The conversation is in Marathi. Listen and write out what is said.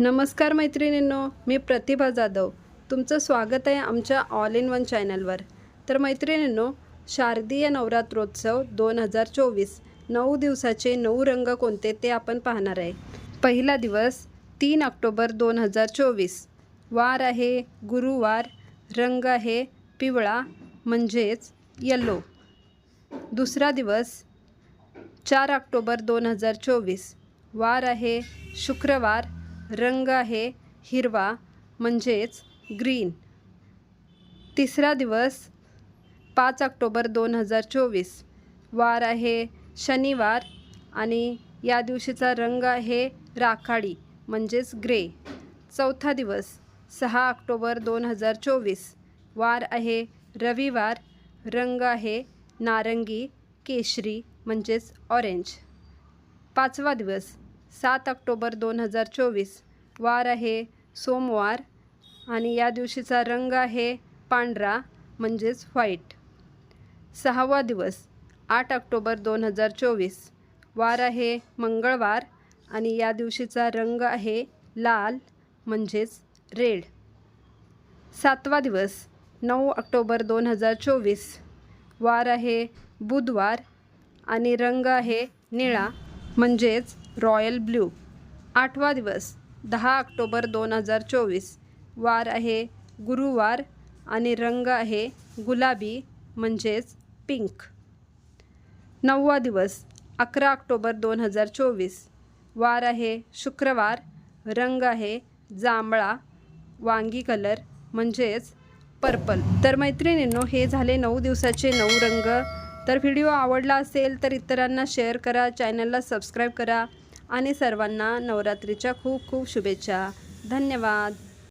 नमस्कार मैत्रिणींनो मी प्रतिभा जाधव. तुमचं स्वागत आहे आमच्या ऑल इन वन चॅनलवर तर मैत्रिणींनो शारदीय नवरात्रोत्सव दोन हजार चोवीस नऊ दिवसाचे नऊ रंग कोणते ते आपण पाहणार आहे. पहिला दिवस तीन ऑक्टोबर दोन हजार चोवीस. वार आहे गुरुवार. रंग आहे पिवळा म्हणजेच यल्लो दुसरा दिवस चार ऑक्टोबर दोन हजार चोवीस. वार आहे शुक्रवार. रंग आहे हिरवा म्हणजेच ग्रीन तिसरा दिवस पाच ऑक्टोबर दोन हजार चोवीस. वार आहे शनिवार आणि या दिवशीचा रंग आहे राखाडी म्हणजेच ग्रे चौथा दिवस सहा ऑक्टोबर दोन हजार चोवीस. वार आहे रविवार रंग आहे नारंगी केशरी म्हणजेच ऑरेंज पाचवा दिवस सात ऑक्टोबर दोन हजार चोवीस. वार आहे सोमवार आणि या दिवशीचा रंग आहे पांढरा म्हणजेच व्हाईट. सहावा दिवस आठ ऑक्टोबर दोन हजार चोवीस. वार आहे मंगळवार आणि या दिवशीचा रंग आहे लाल म्हणजेच रेड. सातवा दिवस नऊ ऑक्टोबर दोन हजार चोवीस. वार आहे बुधवार आणि रंग आहे निळा म्हणजेच रॉयल ब्ल्यू. आठवा दिवस दहा ऑक्टोबर दोन हजार चोवीस. वार आहे गुरुवार आणि रंग आहे गुलाबी म्हणजेच पिंक. नववा दिवस अकरा ऑक्टोबर दोन हजार चोवीस. वार आहे शुक्रवार रंग आहे जांभळा वांगी कलर म्हणजेच पर्पल तर मैत्रिणींनो हे झाले नऊ दिवसाचे नऊ रंग. तर व्हिडिओ आवडला असेल तर इतरांना शेअर करा चॅनलला सबस्क्राईब करा. आणि सर्वांना नवरात्रीच्या खूप खूप शुभेच्छा. धन्यवाद.